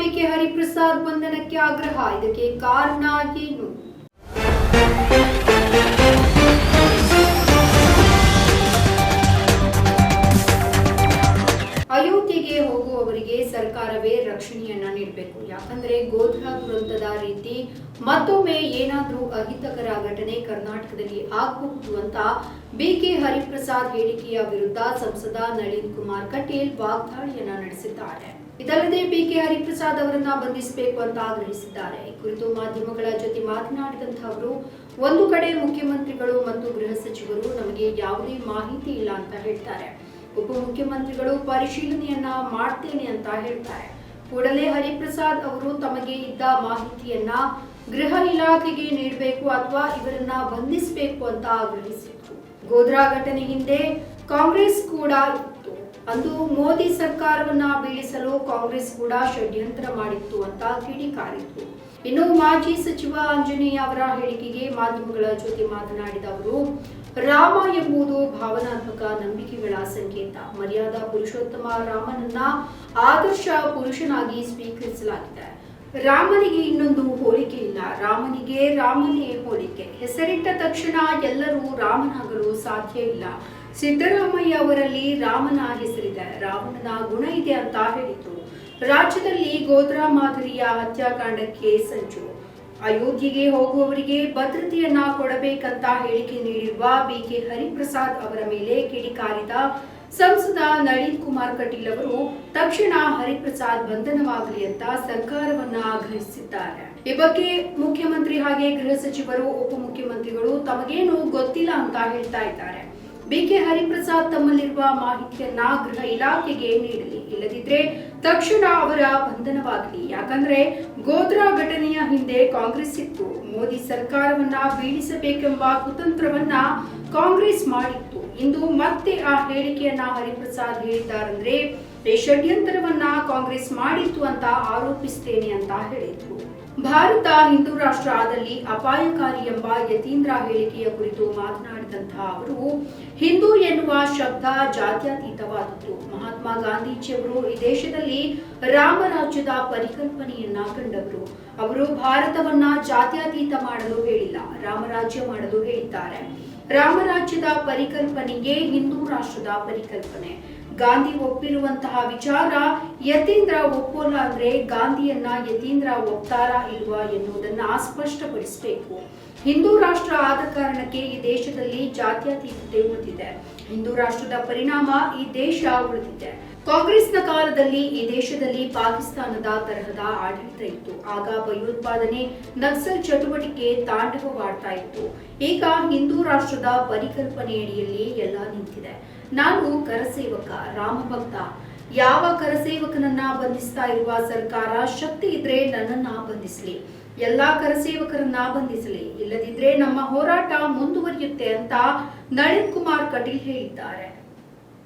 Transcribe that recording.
BK Hariprasad ಬಂಧನಕ್ಕೆ ಆಗ್ರಹ? ಇದಕ್ಕೆ ಕಾರಣ ಏನು? ಅಯೋಧ್ಯೆಗೆ ಹೋಗುವವರಿಗೆ ಸರ್ಕಾರವೇ ರಕ್ಷಣೆಯನ್ನ ನೀಡಬೇಕು. ಯಾಕಂದ್ರೆ ಗೋಧ್ರಾ ದುರಂತದ ರೀತಿ ಮತ್ತೊಮ್ಮೆ ಏನಾದ್ರೂ ಅಹಿತಕರ ಘಟನೆ ಕರ್ನಾಟಕದಲ್ಲಿ ಆಗಬಹುದು ಅಂತ ಬಿಕೆ ಹರಿಪ್ರಸಾದ್ ಹೇಳಿಕೆಯ ವಿರುದ್ಧ ಸಂಸದ ನಳಿನ್ ಕುಮಾರ್ ಕಟೀಲ್ ವಾಗ್ದಾಳಿಯನ್ನ ನಡೆಸಿದ್ದಾರೆ. ಇದಲ್ಲದೆ ಬಿಕೆ ಹರಿಪ್ರಸಾದ್ ಅವರನ್ನ ಬಂಧಿಸಬೇಕು ಅಂತ ಆಗ್ರಹಿಸಿದ್ದಾರೆ. ಈ ಕುರಿತು ಮಾಧ್ಯಮಗಳ ಜೊತೆ ಮಾತನಾಡಿದಂತಹ ಅವರು, ಒಂದು ಕಡೆ ಮುಖ್ಯಮಂತ್ರಿಗಳು ಮತ್ತು ಗೃಹ ಸಚಿವರು ನಮಗೆ ಯಾವುದೇ ಮಾಹಿತಿ ಇಲ್ಲ ಅಂತ ಹೇಳ್ತಾರೆ. ಉಪಮುಖ್ಯಮಂತ್ರಿಗಳು ಪರಿಶೀಲನೆಯನ್ನ ಮಾಡ್ತೇನೆ ಅಂತ ಹೇಳ್ತಾರೆ. ಕೂಡಲೇ ಹರಿಪ್ರಸಾದ್ ಅವರು ತಮಗೆ ಇದ್ದ ಮಾಹಿತಿಯನ್ನ ಗೃಹ ಇಲಾಖೆಗೆ ನೀಡಬೇಕು ಅಥವಾ ಇವರನ್ನ ಬಂಧಿಸಬೇಕು ಅಂತ ಆಗ್ರಹಿಸಿದ್ರು. ಗೋಧ್ರಾ ಘಟನೆ ಹಿಂದೆ ಕಾಂಗ್ರೆಸ್ ಕೂಡ ಇತ್ತು. ಅಂದು ಮೋದಿ ಸರ್ಕಾರವನ್ನ ಬೀಳಿಸಲು ಕಾಂಗ್ರೆಸ್ ಕೂಡ ಷಡ್ಯಂತ್ರ ಮಾಡಿತ್ತು ಅಂತ ಕಿಡಿಕಾರಿತ್ತು. ಇನ್ನು ಮಾಜಿ ಸಚಿವ ಆಂಜನೇಯ ಅವರ ಹೇಳಿಕೆಗೆ ಮಾಧ್ಯಮಗಳ ಜೊತೆ ಮಾತನಾಡಿದ ಅವರು, ರಾಮ ಎಂಬುದು ಭಾವನಾತ್ಮಕ ನಂಬಿಕೆಗಳ ಸಂಕೇತ. ಮರ್ಯಾದಾ ಪುರುಷೋತ್ತಮ ರಾಮನನ್ನ ಆದರ್ಶ ಪುರುಷನಾಗಿ ಸ್ವೀಕರಿಸಲಾಗಿದೆ. ರಾಮನಿಗೆ ಇನ್ನೊಂದು ಹೋಲಿಕೆ ಇಲ್ಲ. ರಾಮನಿಗೆ ರಾಮನೇ ಹೋಲಿಕೆ. ಹೆಸರಿಟ್ಟ ತಕ್ಷಣ ಎಲ್ಲರೂ ರಾಮನಾಗಲು ಸಾಧ್ಯ ಇಲ್ಲ. ಸಿದ್ದರಾಮಯ್ಯ ಅವರಲ್ಲಿ ರಾಮನ ಹೆಸರಿದೆ. ರಾವಣನ ಗುಣ ಇದೆ ಅಂತ ಹೇಳಿದ್ರು. ರಾಜ್ಯದಲ್ಲಿ ಗೋದ್ರಾ ಮಾದರಿಯ ಹತ್ಯಾಕಾಂಡಕ್ಕೆ ಸಂಚು ಅಯೋಧ್ಯೆಗೆ ಹೋಗುವವರಿಗೆ ಭದ್ರತೆಯನ್ನ ಕೊಡಬೇಕಂತ ಹೇಳಿಕೆ ನೀಡಿರುವ ಬಿಕೆ ಹರಿಪ್ರಸಾದ್ ಅವರ ಮೇಲೆ ಕಿಡಿಕಾರಿದ ಸಂಸದ ನಳಿನ್ ಕುಮಾರ್ ಕಟೀಲ್ ಅವರು ತಕ್ಷಣ ಹರಿಪ್ರಸಾದ್ ಬಂಧನವಾಗಲಿ ಅಂತ ಸರ್ಕಾರವನ್ನ ಆಗ್ರಹಿಸಿದ್ದಾರೆ. ಈ ಬಗ್ಗೆ ಮುಖ್ಯಮಂತ್ರಿ ಹಾಗೆ ಗೃಹ ಸಚಿವರು, ಉಪಮುಖ್ಯಮಂತ್ರಿಗಳು ತಮಗೇನು ಗೊತ್ತಿಲ್ಲ ಅಂತ ಹೇಳ್ತಾ ಇದ್ದಾರೆ. ಬಿಕೆ ಹರಿಪ್ರಸಾದ್ ತಮ್ಮಲ್ಲಿರುವ ಮಾಹಿತಿಯನ್ನ ಗೃಹ ಇಲಾಖೆಗೆ ನೀಡಲಿ ಇಲ್ಲದಿದ್ರೆ ತಕ್ಷಣ ಅವರ ಬಂಧನವಾಗಲಿ. ಯಾಕಂದ್ರೆ ಗೋಧ್ರಾ ಘಟನೆಯ ಹಿಂದೆ ಕಾಂಗ್ರೆಸ್ ಇತ್ತು. ಮೋದಿ ಸರ್ಕಾರವನ್ನ ಬೀಳಿಸಬೇಕೆಂಬ ಕುತಂತ್ರವನ್ನ ಕಾಂಗ್ರೆಸ್ ಮಾಡಿತ್ತು. ಇಂದು ಮತ್ತೆ ಆ ಹೇಳಿಕೆಯನ್ನ ಹರಿಪ್ರಸಾದ್ ಹೇಳಿದ್ದಾರಂದ್ರೆ ಷಡ್ಯಂತ್ರವನ್ನ ಕಾಂಗ್ರೆಸ್ ಮಾಡಿತ್ತು ಅಂತ ಆರೋಪಿಸ್ತೇನೆ ಅಂತ ಹೇಳಿದ್ರು. ಭಾರತ ಹಿಂದೂ ರಾಷ್ಟ್ರ ಆದಲ್ಲಿ ಅಪಾಯಕಾರಿ ಎಂಬ ಯತೀಂದ್ರ ಹೇಳಿಕೆಯ ಕುರಿತು ಮಾತನಾಡಿದಂತಹ ಅವರು, ಹಿಂದೂ ಎನ್ನುವ ಶಬ್ದ ಜಾತ್ಯತೀತವಾದದ್ದು. ಮಹಾತ್ಮ ಗಾಂಧೀಜಿಯವರು ಈ ದೇಶದಲ್ಲಿ ರಾಮರಾಜ್ಯದ ಪರಿಕಲ್ಪನೆಯನ್ನ ಕಂಡವರು. ಅವರು ಭಾರತವನ್ನ ಜಾತ್ಯತೀತ ಮಾಡಲು ಹೇಳಿಲ್ಲ, ರಾಮರಾಜ್ಯ ಮಾಡಲು ಹೇಳಿದ್ದಾರೆ. ರಾಮರಾಜ್ಯದ ಪರಿಕಲ್ಪನೆಗೆ ಹಿಂದೂ ರಾಷ್ಟ್ರದ ಪರಿಕಲ್ಪನೆ. ಗಾಂಧಿ ಒಪ್ಪಿರುವಂತಹ ವಿಚಾರ ಯತೀಂದ್ರ ಒಪ್ಪೋಲ್ಲ ಅಂದ್ರೆ ಗಾಂಧಿಯನ್ನ ಯತೀಂದ್ರ ಒಪ್ತಾರಾ ಇಲ್ವಾ ಎನ್ನುವುದನ್ನ ಸ್ಪಷ್ಟಪಡಿಸಬೇಕು. ಹಿಂದೂ ರಾಷ್ಟ್ರ ಆದ ಕಾರಣಕ್ಕೆ ಈ ದೇಶದಲ್ಲಿ ಜಾತ್ಯತೀತತೆ ಉಳಿದಿದೆ. ಹಿಂದೂ ರಾಷ್ಟ್ರದ ಪರಿಣಾಮ ಈ ದೇಶ ಉಳಿದಿದೆ. ಕಾಂಗ್ರೆಸ್ನ ಕಾಲದಲ್ಲಿ ಈ ದೇಶದಲ್ಲಿ ಪಾಕಿಸ್ತಾನದ ತರಹದ ಆಡಳಿತ ಇತ್ತು. ಆಗ ಭಯೋತ್ಪಾದನೆ, ನಕ್ಸಲ್ ಚಟುವಟಿಕೆ ತಾಂಡವವಾಡ್ತಾ ಇತ್ತು. ಈಗ ಹಿಂದೂ ರಾಷ್ಟ್ರದ ಪರಿಕಲ್ಪನೆಯಡಿಯಲ್ಲಿ ಎಲ್ಲ ನಿಂತಿದೆ. ನಾನು ಕರಸೇವಕ ರಾಮಭಕ್ತ ಯಾವ ಕರಸೇವಕನನ್ನ ಬಂಧಿಸ್ತಾ ಇರುವ ಸರ್ಕಾರ ಶಕ್ತಿ ಇದ್ರೆ ನನ್ನನ್ನ ಬಂಧಿಸಲಿ. ಎಲ್ಲಾ ಕರಸೇವಕರನ್ನ ಬಂಧಿಸಲಿ. ಇಲ್ಲದಿದ್ರೆ ನಮ್ಮ ಹೋರಾಟ ಮುಂದುವರಿಯುತ್ತೆ ಅಂತ ನಳಿನ್ ಕುಮಾರ್ ಕಟೀಲ್ ಹೇಳಿದ್ದಾರೆ.